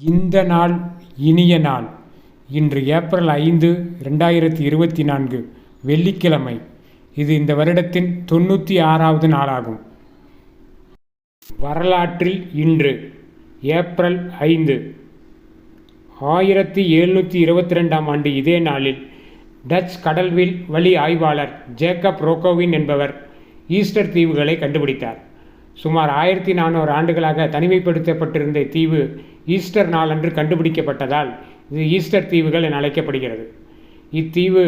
இந்த நாள் இனிய நாள். இன்று ஏப்ரல் ஐந்து ரெண்டாயிரத்தி இருபத்தி நான்கு வெள்ளிக்கிழமை. இது இந்த வருடத்தின் தொண்ணூற்றி ஆறாவது நாளாகும். வரலாற்றில் இன்று ஏப்ரல் ஐந்து ஆயிரத்தி எழுநூற்றி இருபத்தி ரெண்டாம் ஆண்டு இதே நாளில் டச் கடல்வில் வழி ஆய்வாளர் ஜேக்கப் ரோகோவின் என்பவர் ஈஸ்டர் தீவுகளை கண்டுபிடித்தார். சுமார் ஆயிரத்தி நானூறு ஆண்டுகளாக தனிமைப்படுத்தப்பட்டிருந்த தீவு ஈஸ்டர் நாளன்று கண்டுபிடிக்கப்பட்டதால் இது ஈஸ்டர் தீவுகள் என அழைக்கப்படுகிறது. இத்தீவு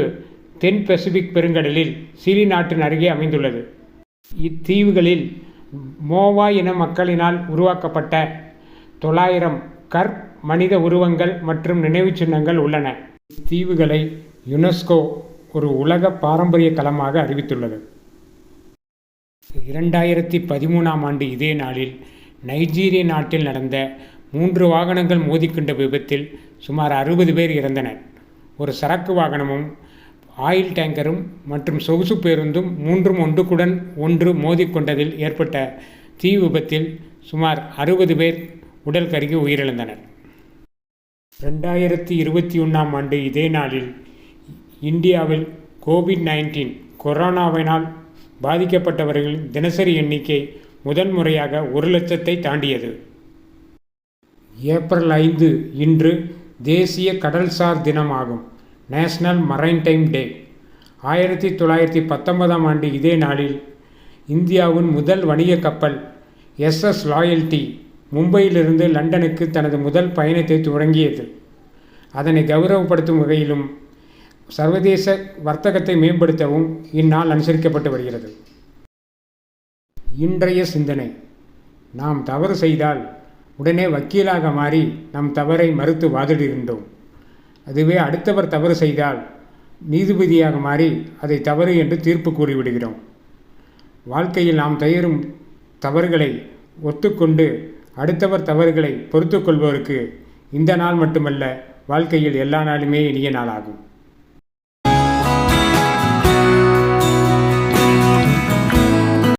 தென் பசிபிக் பெருங்கடலில் சிலி நாட்டின் அருகே அமைந்துள்ளது. இத்தீவுகளில் மோவா இன மக்களினால் உருவாக்கப்பட்ட தொள்ளாயிரம் கற் மனித உருவங்கள் மற்றும் நினைவுச் சின்னங்கள் உள்ளன. இத்தீவுகளை யுனெஸ்கோ ஒரு உலக பாரம்பரிய களமாக அறிவித்துள்ளது. இரண்டாயிரத்தி பதிமூணாம் ஆண்டு இதே நாளில் நைஜீரிய நாட்டில் நடந்த மூன்று வாகனங்கள் மோதிக்கொண்ட விபத்தில் சுமார் அறுபது பேர் இறந்தனர். ஒரு சரக்கு வாகனமும் ஆயில் டேங்கரும் மற்றும் சொகுசு பேருந்தும் மூன்றும் ஒன்றுக்குடன் ஒன்று மோதிக்கொண்டதில் ஏற்பட்ட தீ விபத்தில் சுமார் அறுபது பேர் உடல் கருகி உயிரிழந்தனர். ரெண்டாயிரத்தி இருபத்தி ஒன்றாம் ஆண்டு இதே நாளில் இந்தியாவில் கோவிட் நைன்டீன் கொரோனாவினால் பாதிக்கப்பட்டவர்களின் தினசரி எண்ணிக்கை முதன் முறையாக ஒரு லட்சத்தை தாண்டியது. ஏப்ரல் ஐந்து இன்று தேசிய கடல்சார் தினமாகும் நேஷனல் மரைன்டைம் டே. ஆயிரத்தி தொள்ளாயிரத்தி பத்தொன்பதாம் ஆண்டு இதே நாளில் இந்தியாவின் முதல் வணிக கப்பல் எஸ்எஸ் லாயல்டி மும்பையிலிருந்து லண்டனுக்கு தனது முதல் பயணத்தை தொடங்கியது. அதனை கௌரவப்படுத்தும் வகையிலும் சர்வதேச வர்த்தகத்தை மேம்படுத்தவும் இந்நாள் அனுசரிக்கப்பட்டு வருகிறது. இன்றைய சிந்தனை. நாம் தவறு செய்தால் உடனே வக்கீலாக மாறி நம் தவறை மறுத்து வாதிடுகின்றோம் அதுவே அடுத்தவர் தவறு செய்தால் நீதிபதியாக மாறி அதை தவறு என்று தீர்ப்பு கூறிவிடுகிறோம். வாழ்க்கையில் நாம் தயரும் தவறுகளை ஒத்துக்கொண்டு அடுத்தவர் தவறுகளை பொறுத்து கொள்வோருக்கு இந்த நாள் மட்டுமல்ல வாழ்க்கையில் எல்லா நாளுமே இனிய நாளாகும்.